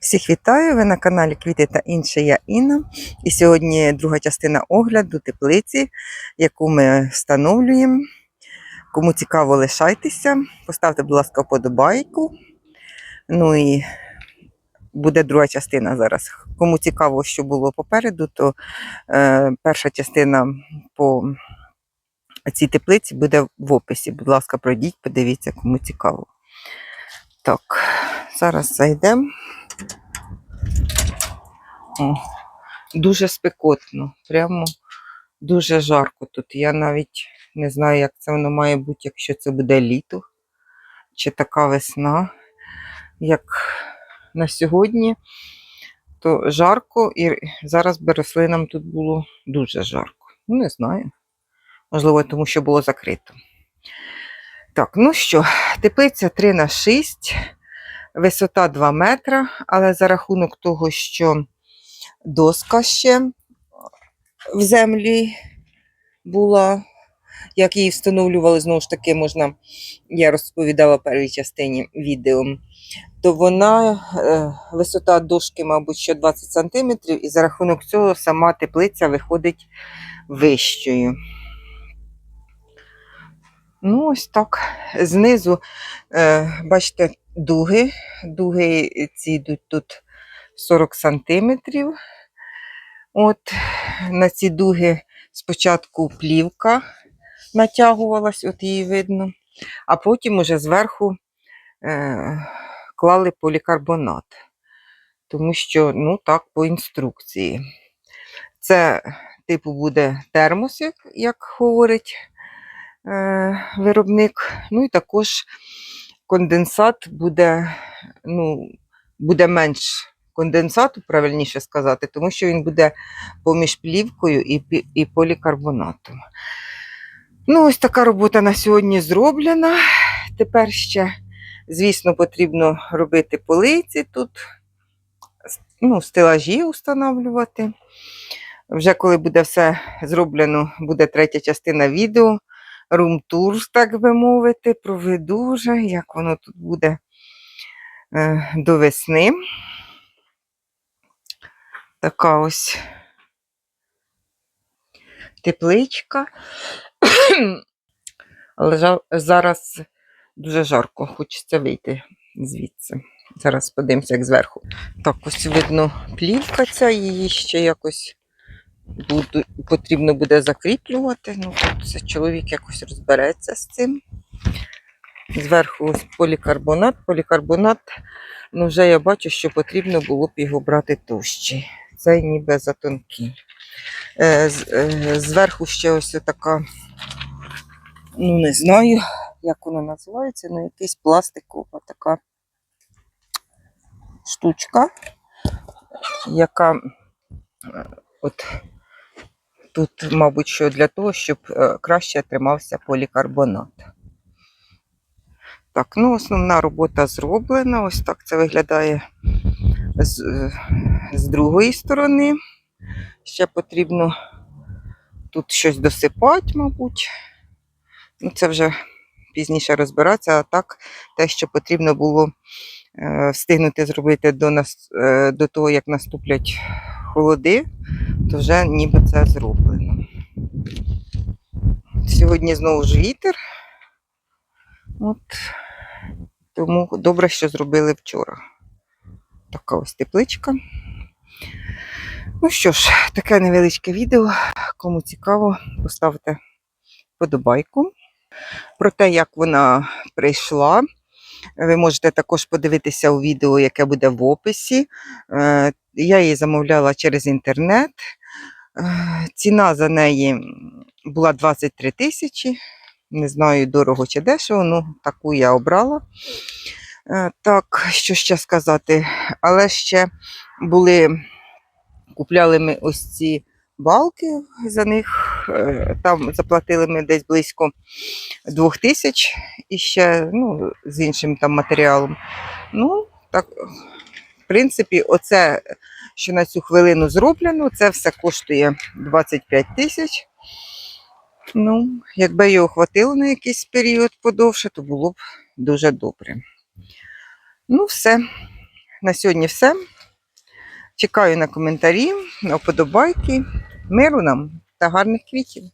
Всіх вітаю! Ви на каналі Квіти та інше. Я Інна. І сьогодні друга частина огляду теплиці, яку ми встановлюємо. Кому цікаво, лишайтеся. Поставте, будь ласка, вподобайку. Ну і буде друга частина зараз. Кому цікаво, що було попереду, то е, перша частина по цій теплиці буде в описі. Будь ласка, пройдіть, подивіться, кому цікаво. Так, зараз зайдемо. О, Дуже спекотно, прямо дуже жарко тут. Я навіть не знаю, як це воно має бути, якщо це буде літо чи така весна, як на сьогодні, то жарко, і зараз би рослинам тут було дуже жарко. Ну, не знаю. Можливо, тому що було закрито. Так, ну що, теплиця 3 на 6, висота 2 метра, але за рахунок того, що доска ще в землі була, як її встановлювали, знову ж таки, можна, я розповідала в першій частині відео, то вона, е, висота дошки, мабуть, що 20 см, і за рахунок цього сама теплиця виходить вищою. Ну, ось так. Знизу, е, бачите, дуги. Дуги ці йдуть тут 40 сантиметрів. От на ці дуги спочатку плівка натягувалась, от її видно, а потім уже зверху е, клали полікарбонат. Тому що, ну так, по інструкції. Це, типу, буде термос, як, як говорить е, виробник. Ну і також конденсат буде, ну, буде менш конденсату, правильніше сказати, тому що він буде поміж плівкою і, і полікарбонатом. Ну, ось така робота на сьогодні зроблена. Тепер ще, звісно, потрібно робити полиці тут, ну, стелажі встановлювати. Вже коли буде все зроблено, буде третя частина відео. Рум-тур, так би мовити, проведу вже, як воно тут буде е, до весни. Така ось тепличка. Але зараз дуже жарко, хочеться вийти звідси. Зараз подивимося, як зверху. Так, ось видно плівка ця, її ще якось буду, потрібно буде закріплювати. Ну, тут чоловік якось розбереться з цим. Зверху ось полікарбонат. Полікарбонат, ну вже я бачу, що потрібно було б його брати товщий. Це ніби затонкий. Е, е, зверху ще ось така, ну не знаю, як вона називається, ну якийсь пластикова така штучка, яка е, от тут, мабуть, що для того, щоб краще тримався полікарбонат. Так, ну основна робота зроблена. Ось так це виглядає з, з другої сторони. Ще потрібно тут щось досипати, мабуть. Ну, це вже пізніше розбиратися, а так те, що потрібно було е, встигнути зробити до, нас, е, до того, як наступлять холоди, то вже ніби це зроблено. Сьогодні знову ж вітер. От, тому добре, що зробили вчора. Така ось тепличка. Ну що ж, таке невеличке відео. Кому цікаво, поставте подобайку. Про те, як вона прийшла. Ви можете також подивитися у відео, яке буде в описі. Е, Я її замовляла через інтернет. Е, Ціна за неї була 23 тисячі. Не знаю, дорого чи дешево, ну таку я обрала. Е, Так, що ще сказати? Але ще були, купляли ми ось ці балки за них. е, Там заплатили ми десь близько 2 тисяч і ще ну, з іншим там матеріалом. Ну, так, в принципі, оце, що на цю хвилину зроблено, це все коштує 25 тисяч. Ну, якби його хватило на якийсь період подовше, то було б дуже добре. Ну, все. на сьогодні все. Чекаю на коментарі, на вподобайки. Миру нам та гарних квітів.